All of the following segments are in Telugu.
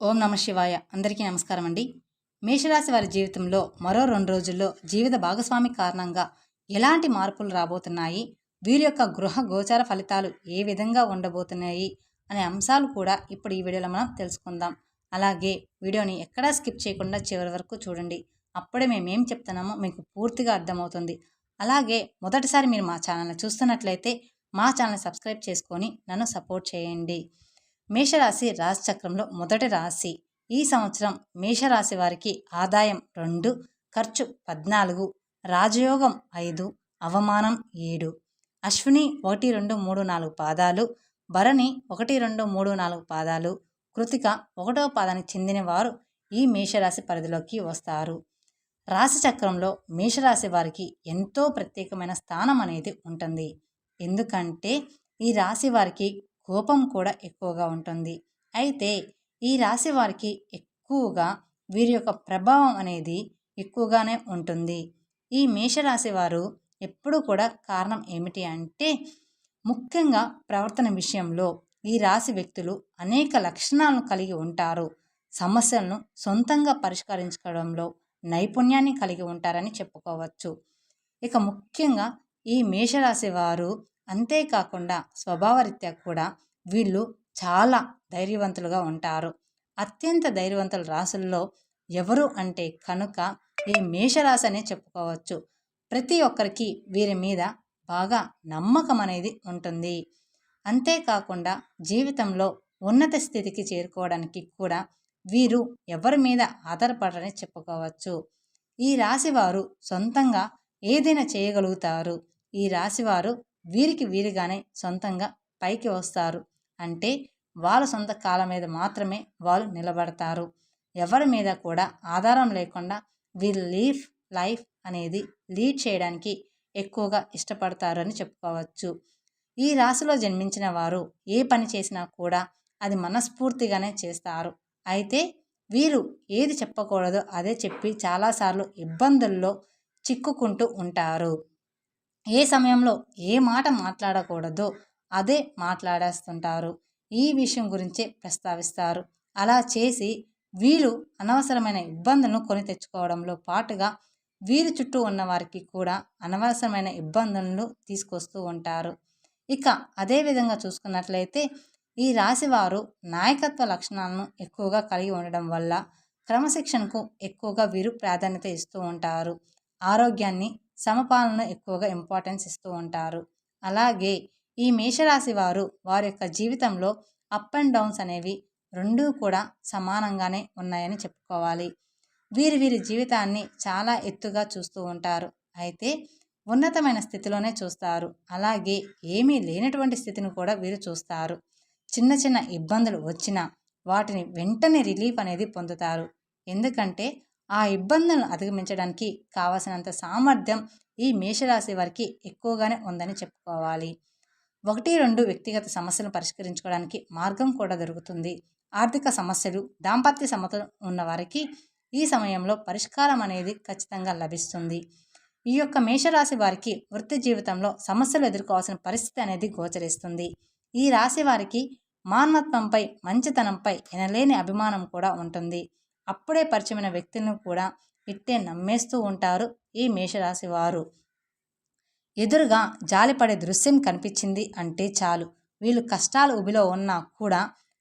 ఓం నమ శివాయ. అందరికీ నమస్కారం అండి. మేషరాశి వారి జీవితంలో మరో రెండు రోజుల్లో జీవిత భాగస్వామి కారణంగా ఎలాంటి మార్పులు రాబోతున్నాయి? వీరి యొక్క గృహ గోచార ఫలితాలు ఏ విధంగా ఉండబోతున్నాయి? అనే అంశాలు కూడా ఇప్పుడు ఈ వీడియోలో మనం తెలుసుకుందాం. అలాగే వీడియోని ఎక్కడా స్కిప్ చేయకుండా చివరి వరకు చూడండి. అప్పుడే మేము ఏం చెప్తున్నామో మీకు పూర్తిగా అర్థమవుతుంది. అలాగే మొదటిసారి మీరు మా ఛానల్ని చూస్తున్నట్లయితే మా ఛానల్ సబ్స్క్రైబ్ చేసుకొని నన్ను సపోర్ట్ చేయండి. మేషరాశి రాశిచక్రంలో మొదటి రాశి. ఈ సంవత్సరం మేషరాశి వారికి ఆదాయం రెండు ఖర్చు పద్నాలుగు రాజయోగం ఐదు అవమానం ఏడు. అశ్విని ఒకటి రెండు మూడు నాలుగు పాదాలు భరణి ఒకటి రెండు మూడు నాలుగు పాదాలు కృతిక ఒకటో పాదానికి చెందిన వారు ఈ మేషరాశి పరిధిలోకి వస్తారు. రాశి చక్రంలో మేషరాశి వారికి ఎంతో ప్రత్యేకమైన స్థానం అనేది ఉంటుంది. ఎందుకంటే ఈ రాశి వారికి కోపం కూడా ఎక్కువగా ఉంటుంది. అయితే ఈ రాశి వారికి ఎక్కువగా వీరి యొక్క ప్రభావం అనేది ఎక్కువగానే ఉంటుంది. ఈ మేషరాశి వారు ఎప్పుడూ కూడా కారణం ఏమిటి అంటే ముఖ్యంగా ప్రవర్తన విషయంలో ఈ రాశి వ్యక్తులు అనేక లక్షణాలను కలిగి ఉంటారు. సమస్యలను సొంతంగా పరిష్కరించుకోవడంలో నైపుణ్యాన్ని కలిగి ఉంటారని చెప్పుకోవచ్చు. ఇక ముఖ్యంగా ఈ మేషరాశి వారు అంతేకాకుండా స్వభావరీత్యా కూడా వీళ్ళు చాలా ధైర్యవంతులుగా ఉంటారు. అత్యంత ధైర్యవంతుల రాసుల్లో ఎవరు అంటే కనుక ఈ మేషరాశి అనే చెప్పుకోవచ్చు. ప్రతి ఒక్కరికి వీరి మీద బాగా నమ్మకం అనేది ఉంటుంది. అంతేకాకుండా జీవితంలో ఉన్నత స్థితికి చేరుకోవడానికి కూడా వీరు ఎవరి మీద ఆధారపడరని చెప్పుకోవచ్చు. ఈ రాశివారు సొంతంగా ఏదైనా చేయగలుగుతారు. ఈ రాశివారు వీరికి వీరిగానే సొంతంగా పైకి వస్తారు. అంటే వాళ్ళ సొంత కాళ్ళ మీద మాత్రమే వాళ్ళు నిలబడతారు. ఎవరి మీద కూడా ఆధారం లేకుండా వీరి లీఫ్ లైఫ్ అనేది లీడ్ చేయడానికి ఎక్కువగా ఇష్టపడతారు అని చెప్పుకోవచ్చు. ఈ రాశిలో జన్మించిన వారు ఏ పని చేసినా కూడా అది మనస్ఫూర్తిగానే చేస్తారు. అయితే వీరు ఏది చెప్పకూడదో అదే చెప్పి చాలాసార్లు ఇబ్బందుల్లో చిక్కుకుంటూ ఉంటారు. ఏ సమయంలో ఏ మాట మాట్లాడకూడదో అదే మాట్లాడేస్తుంటారు. ఈ విషయం గురించే ప్రస్తావిస్తారు. అలా చేసి వీళ్ళు అనవసరమైన ఇబ్బందులను కొని తెచ్చుకోవడంలో పాటుగా వీరి చుట్టూ ఉన్న వారికి కూడా అనవసరమైన ఇబ్బందులను తీసుకొస్తూ ఉంటారు. ఇక అదేవిధంగా చూసుకున్నట్లయితే ఈ రాశివారు నాయకత్వ లక్షణాలను ఎక్కువగా కలిగి ఉండడం వల్ల క్రమశిక్షణకు ఎక్కువగా వీరు ప్రాధాన్యత ఇస్తూ ఉంటారు. ఆరోగ్యాన్ని సమపాలన ఎక్కువగా ఇంపార్టెన్స్ ఇస్తూ ఉంటారు. అలాగే ఈ మేషరాశి వారు వారి యొక్క జీవితంలో అప్ అండ్ డౌన్స్ అనేవి రెండూ కూడా సమానంగానే ఉన్నాయని చెప్పుకోవాలి. వీరి వీరి జీవితాన్ని చాలా ఎత్తుగా చూస్తూ ఉంటారు. అయితే ఉన్నతమైన స్థితిలోనే చూస్తారు. అలాగే ఏమీ లేనటువంటి స్థితిని కూడా వీరు చూస్తారు. చిన్న చిన్న ఇబ్బందులు వచ్చినా వాటిని వెంటనే రిలీఫ్ అనేది పొందుతారు. ఎందుకంటే ఆ ఇబ్బందులను అధిగమించడానికి కావలసినంత సామర్థ్యం ఈ మేషరాశి వారికి ఎక్కువగానే ఉందని చెప్పుకోవాలి. ఒకటి రెండు వ్యక్తిగత సమస్యలను పరిష్కరించుకోవడానికి మార్గం కూడా దొరుకుతుంది. ఆర్థిక సమస్యలు దాంపత్య సమత ఉన్న వారికి ఈ సమయంలో పరిష్కారం అనేది ఖచ్చితంగా లభిస్తుంది. ఈ యొక్క మేషరాశి వారికి వృత్తి జీవితంలో సమస్యలు ఎదుర్కోవాల్సిన పరిస్థితి అనేది గోచరిస్తుంది. ఈ రాశి వారికి మానవత్వంపై మంచితనంపై ఎనలేని అభిమానం కూడా ఉంటుంది. అప్పుడే పరిచయమైన వ్యక్తులను కూడా ఇట్టే నమ్మేస్తూ ఉంటారు ఈ మేషరాశి వారు ఎదురుగా జాలిపడే దృశ్యం కనిపించింది అంటే చాలు. వీళ్ళు కష్టాలు ఉబిలో ఉన్నా కూడా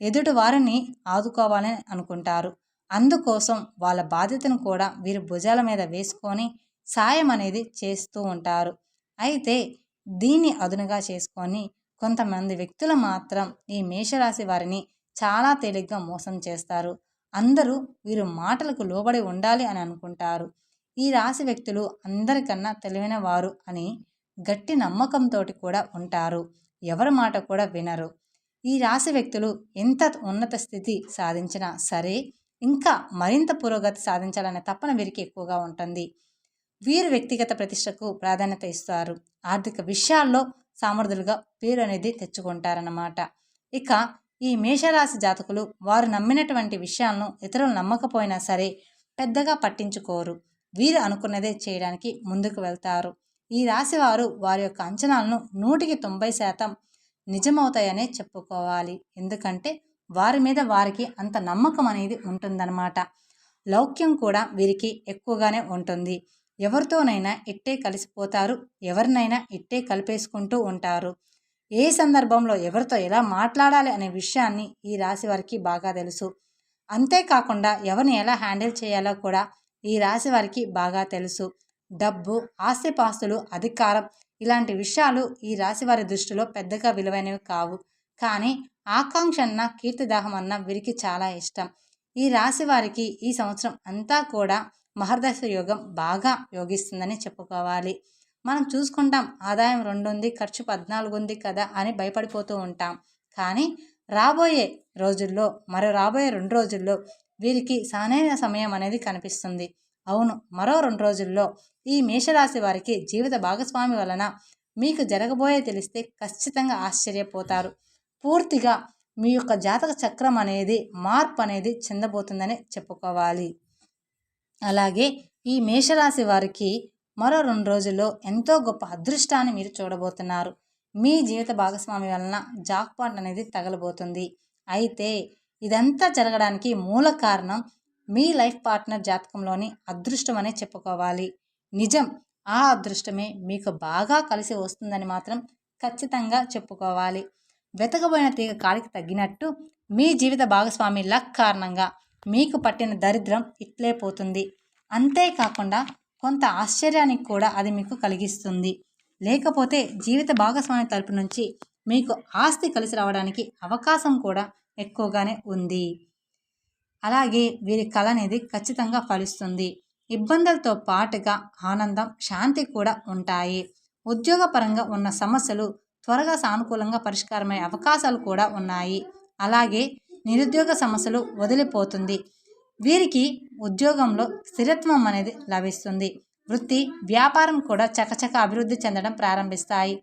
ఎదుటి వారిని ఆదుకోవాలని అనుకుంటారు. అందుకోసం వాళ్ళ బాధ్యతను కూడా వీరు భుజాల మీద వేసుకొని సాయం అనేది చేస్తూ ఉంటారు. అయితే దీన్ని అదునుగా చేసుకొని కొంతమంది వ్యక్తులు మాత్రం ఈ మేషరాశి వారిని చాలా తేలిగ్గా మోసం చేస్తారు. అందరూ వీరు మాటలకు లోబడి ఉండాలి అని అనుకుంటారు. ఈ రాశి వ్యక్తులు అందరికన్నా తెలివైన వారు అని గట్టి నమ్మకంతో కూడా ఉంటారు. ఎవరి మాట కూడా వినరు. ఈ రాశి వ్యక్తులు ఎంత ఉన్నత స్థితి సాధించినా సరే ఇంకా మరింత పురోగతి సాధించాలనే తపన వీరికి ఎక్కువగా ఉంటుంది. వీరు వ్యక్తిగత ప్రతిష్టకు ప్రాధాన్యత ఇస్తారు. ఆర్థిక విషయాల్లో సామర్థులుగా పేరు అనేది తెచ్చుకుంటారన్నమాట. ఇక ఈ మేషరాశి జాతకులు వారు నమ్మినటువంటి విషయాలను ఇతరులు నమ్మకపోయినా సరే పెద్దగా పట్టించుకోరు. వీరు అనుకున్నదే చేయడానికి ముందుకు వెళ్తారు. ఈ రాశి వారు వారి యొక్క అంచనాలను నూటికి తొంభై శాతం నిజమవుతాయనే చెప్పుకోవాలి. ఎందుకంటే వారి మీద వారికి అంత నమ్మకం అనేది ఉంటుందన్నమాట. లౌక్యం కూడా వీరికి ఎక్కువగానే ఉంటుంది. ఎవరితోనైనా ఇట్టే కలిసిపోతారు. ఎవరినైనా ఇట్టే కలిపేసుకుంటూ ఉంటారు. ఏ సందర్భంలో ఎవరితో ఎలా మాట్లాడాలి అనే విషయాన్ని ఈ రాశి వారికి బాగా తెలుసు. అంతేకాకుండా ఎవరిని ఎలా హ్యాండిల్ చేయాలో కూడా ఈ రాశి వారికి బాగా తెలుసు. డబ్బు ఆస్తిపాస్తులు అధికారం ఇలాంటి విషయాలు ఈ రాశి వారి దృష్టిలో పెద్దగా విలువైనవి కావు. కానీ ఆకాంక్ష అన్న కీర్తిదాహం అన్న వీరికి చాలా ఇష్టం. ఈ రాశి వారికి ఈ సంవత్సరం అంతా కూడా మహర్దశ యోగం బాగా యోగిస్తుందని చెప్పుకోవాలి. మనం చూసుకుంటాం ఆదాయం రెండు ఉంది ఖర్చు పద్నాలుగు ఉంది కదా అని భయపడిపోతూ ఉంటాం. కానీ రాబోయే రోజుల్లో మరో రాబోయే రెండు రోజుల్లో వీరికి సానైన సమయం అనేది కనిపిస్తుంది. అవును మరో రెండు రోజుల్లో ఈ మేషరాశి వారికి జీవిత భాగస్వామి వలన మీకు జరగబోయే తెలిస్తే ఖచ్చితంగా ఆశ్చర్యపోతారు. పూర్తిగా మీ యొక్క జాతక చక్రం అనేది మార్పు అనేది చెందబోతుందని చెప్పుకోవాలి. అలాగే ఈ మేషరాశి వారికి మరో రెండు రోజుల్లో ఎంతో గొప్ప అదృష్టాన్ని మీరు చూడబోతున్నారు. మీ జీవిత భాగస్వామి వలన జాక్పాట్ అనేది తగలబోతుంది. అయితే ఇదంతా జరగడానికి మూల కారణం మీ లైఫ్ పార్ట్నర్ జాతకంలోని అదృష్టం అనే చెప్పుకోవాలి. నిజం ఆ అదృష్టమే మీకు బాగా కలిసి వస్తుందని మాత్రం ఖచ్చితంగా చెప్పుకోవాలి. వెతకబోయిన తీగ కాలికి తగ్గినట్టు మీ జీవిత భాగస్వామి లక్ కారణంగా మీకు పట్టిన దరిద్రం ఇట్లే పోతుంది. అంతేకాకుండా కొంత ఆశ్చర్యానికి కూడా అది మీకు కలిగిస్తుంది. లేకపోతే జీవిత భాగస్వామి తరపు నుంచి మీకు ఆస్తి కలిసి రావడానికి అవకాశం కూడా ఎక్కువగానే ఉంది. అలాగే వీరి కళ అనేది ఖచ్చితంగా ఫలిస్తుంది. ఇబ్బందులతో పాటుగా ఆనందం శాంతి కూడా ఉంటాయి. ఉద్యోగపరంగా ఉన్న సమస్యలు త్వరగా సానుకూలంగా పరిష్కారమయ్యే అవకాశాలు కూడా ఉన్నాయి. అలాగే నిరుద్యోగ సమస్యలు వదిలిపోతుంది. వీరికి ఉద్యోగంలో స్థిరత్వం అనేది లభిస్తుంది. వృత్తి వ్యాపారం కూడా చకచక అభివృద్ధి చెందడం ప్రారంభిస్తాయి.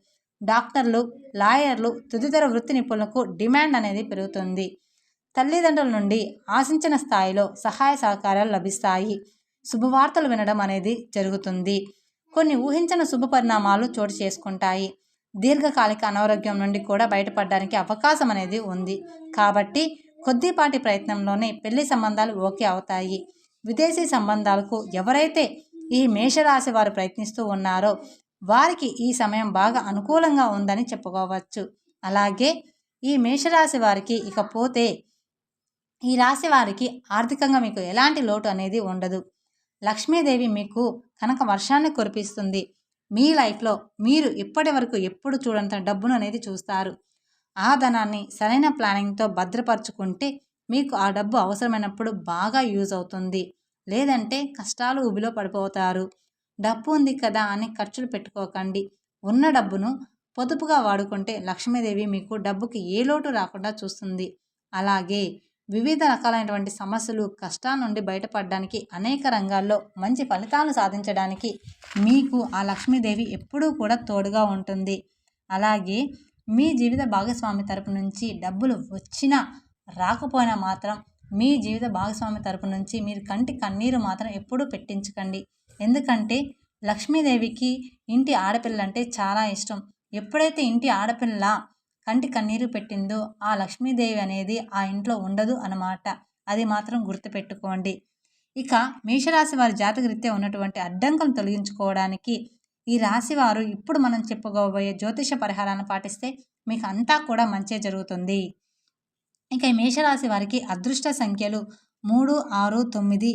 డాక్టర్లు లాయర్లు తుదితర వృత్తి నిపుణులకు డిమాండ్ అనేది పెరుగుతుంది. తల్లిదండ్రుల నుండి ఆశించిన స్థాయిలో సహాయ సహకారాలు లభిస్తాయి. శుభవార్తలు వినడం అనేది జరుగుతుంది. కొన్ని ఊహించిన శుభ పరిణామాలు చోటు చేసుకుంటాయి. దీర్ఘకాలిక అనారోగ్యం నుండి కూడా బయటపడడానికి అవకాశం అనేది ఉంది. కాబట్టి కొద్దిపాటి ప్రయత్నంలోనే పెళ్ళి సంబంధాలు ఓకే అవుతాయి. విదేశీ సంబంధాలకు ఎవరైతే ఈ మేషరాశి వారు ప్రయత్నిస్తూ ఉన్నారో వారికి ఈ సమయం బాగా అనుకూలంగా ఉందని చెప్పుకోవచ్చు. అలాగే ఈ మేషరాశి వారికి ఇకపోతే ఈ రాశి వారికి ఆర్థికంగా మీకు ఎలాంటి లోటు అనేది ఉండదు. లక్ష్మీదేవి మీకు కనుక వర్షాన్ని కురిపిస్తుంది. మీ లైఫ్లో మీరు ఇప్పటి వరకు ఎప్పుడు చూడంత డబ్బును అనేది చూస్తారు. ఆ ధనాన్ని సరైన ప్లానింగ్తో భద్రపరుచుకుంటే మీకు ఆ డబ్బు అవసరమైనప్పుడు బాగా యూజ్ అవుతుంది. లేదంటే కష్టాలు ఉబిలో పడిపోతారు. డబ్బు ఉంది కదా అని ఖర్చులు పెట్టుకోకండి. ఉన్న డబ్బును పొదుపుగా వాడుకుంటే లక్ష్మీదేవి మీకు డబ్బుకి ఏ లోటు రాకుండా చూస్తుంది. అలాగే వివిధ రకాలైనటువంటి సమస్యలు కష్టాల నుండి బయటపడడానికి అనేక రంగాల్లో మంచి ఫలితాలు సాధించడానికి మీకు ఆ లక్ష్మీదేవి ఎప్పుడూ కూడా తోడుగా ఉంటుంది. అలాగే మీ జీవిత భాగస్వామి తరపు నుంచి డబ్బులు వచ్చినా రాకపోయినా మాత్రం మీ జీవిత భాగస్వామి తరపు నుంచి మీరు కంటి కన్నీరు మాత్రం ఎప్పుడూ పెట్టించకండి. ఎందుకంటే లక్ష్మీదేవికి ఇంటి ఆడపిల్ల అంటే చాలా ఇష్టం. ఎప్పుడైతే ఇంటి ఆడపిల్ల కంటి కన్నీరు పెట్టిందో ఆ లక్ష్మీదేవి అనేది ఆ ఇంట్లో ఉండదు అన్నమాట. అది మాత్రం గుర్తుపెట్టుకోండి. ఇక మేషరాశి వారి జాతకరీత్యా ఉన్నటువంటి అడ్డంకులను తొలగించుకోవడానికి ఈ రాశివారు ఇప్పుడు మనం చెప్పుకోబోయే జ్యోతిష పరిహారాన్ని పాటిస్తే మీకు అంతా కూడా మంచి జరుగుతుంది. ఇక మేషరాశి వారికి అదృష్ట సంఖ్యలు మూడు ఆరు తొమ్మిది.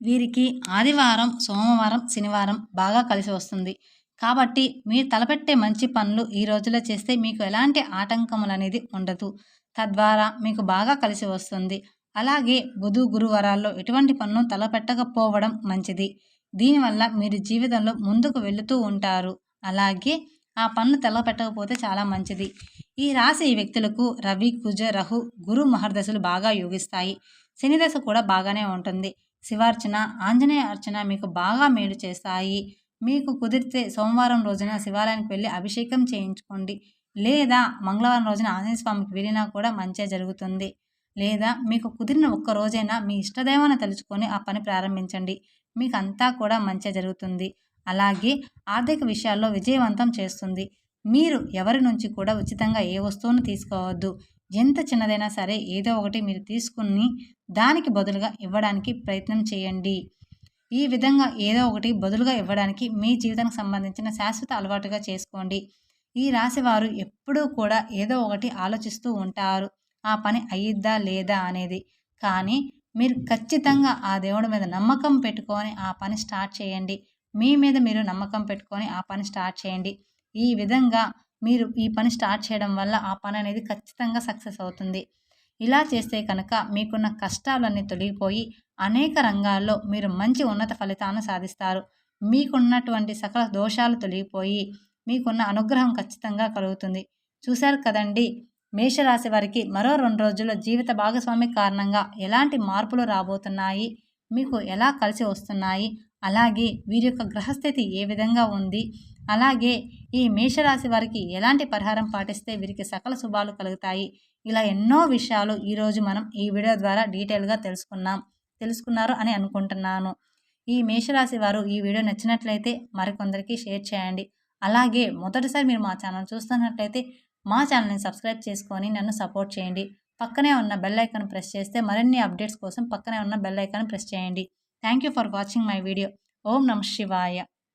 వీరికి ఆదివారం సోమవారం శనివారం బాగా కలిసి వస్తుంది. కాబట్టి మీరు తలపెట్టే మంచి పనులు ఈ రోజులో చేస్తే మీకు ఎలాంటి ఆటంకములు అనేది ఉండదు. తద్వారా మీకు బాగా కలిసి వస్తుంది. అలాగే బుధు గురువారాల్లో ఎటువంటి పనులు తలపెట్టకపోవడం మంచిది. దీనివల్ల మీరు జీవితంలో ముందుకు వెళుతూ ఉంటారు. అలాగే ఆ పనులు తెల్లపెట్టకపోతే చాలా మంచిది. ఈ రాశి వ్యక్తులకు రవి కుజ రహు గురు మహర్దశలు బాగా యోగిస్తాయి. శనిదశ కూడా బాగానే ఉంటుంది. శివార్చన ఆంజనేయ అర్చన మీకు బాగా మేలు చేస్తాయి. మీకు కుదిరితే సోమవారం రోజున శివాలయానికి వెళ్ళి అభిషేకం చేయించుకోండి. లేదా మంగళవారం రోజున ఆంజనేయ స్వామికి వెళ్ళినా కూడా మంచిగా జరుగుతుంది. లేదా మీకు కుదిరిన ఒక్క రోజైనా మీ ఇష్టదైవాన్ని తలుచుకొని ఆ పని ప్రారంభించండి. మీకు అంతా కూడా మంచిగా జరుగుతుంది. అలాగే ఆర్థిక విషయాల్లో విజయవంతం చేస్తుంది. మీరు ఎవరి నుంచి కూడా ఉచితంగా ఏ వస్తువును తీసుకోవద్దు. ఎంత చిన్నదైనా సరే ఏదో ఒకటి మీరు తీసుకుని దానికి బదులుగా ఇవ్వడానికి ప్రయత్నం చేయండి. ఈ విధంగా ఏదో ఒకటి బదులుగా ఇవ్వడానికి మీ జీవితానికి సంబంధించిన శాశ్వత అలవాటుగా చేసుకోండి. ఈ రాశి వారు ఎప్పుడూ కూడా ఏదో ఒకటి ఆలోచిస్తూ ఉంటారు. ఆ పని అయ్యిద్దా లేదా అనేది. కానీ మీరు ఖచ్చితంగా ఆ దేవుడి మీద నమ్మకం పెట్టుకొని ఆ పని స్టార్ట్ చేయండి. మీ మీద మీరు నమ్మకం పెట్టుకొని ఆ పని స్టార్ట్ చేయండి. ఈ విధంగా మీరు ఈ పని స్టార్ట్ చేయడం వల్ల ఆ పని అనేది ఖచ్చితంగా సక్సెస్ అవుతుంది. ఇలా చేస్తే కనుక మీకున్న కష్టాలన్నీ తొలగిపోయి అనేక రంగాల్లో మీరు మంచి ఉన్నత ఫలితాలను సాధిస్తారు. మీకున్నటువంటి సకల దోషాలు తొలగిపోయి మీకున్న అనుగ్రహం ఖచ్చితంగా కలుగుతుంది. చూశారు కదండి? మేషరాశి వారికి మరో రెండు రోజుల్లో జీవిత భాగస్వామి కారణంగా ఎలాంటి మార్పులు రాబోతున్నాయి? మీకు ఎలా కలిసి వస్తున్నాయి? అలాగే వీరి యొక్క గ్రహస్థితి ఏ విధంగా ఉంది? అలాగే ఈ మేషరాశి వారికి ఎలాంటి పరిహారం పాటిస్తే వీరికి సకల శుభాలు కలుగుతాయి? ఇలా ఎన్నో విషయాలు ఈరోజు మనం ఈ వీడియో ద్వారా డీటెయిల్గా తెలుసుకున్నాం తెలుసుకున్నారు అని అనుకుంటున్నాను. ఈ మేషరాశి వారు ఈ వీడియో నచ్చినట్లయితే మరికొందరికి షేర్ చేయండి. అలాగే మొదటిసారి మీరు మా ఛానల్ చూస్తున్నట్లయితే మా ఛానల్ని సబ్స్క్రైబ్ చేసుకొని నన్ను సపోర్ట్ చేయండి. పక్కనే ఉన్న బెల్ ఐకాన్ ప్రెస్ చేస్తే మరిన్ని అప్డేట్స్ కోసం పక్కనే ఉన్న బెల్ ఐకాన్ ప్రెస్ చేయండి. Thank you for watching my video. ఓం నమ శివాయ.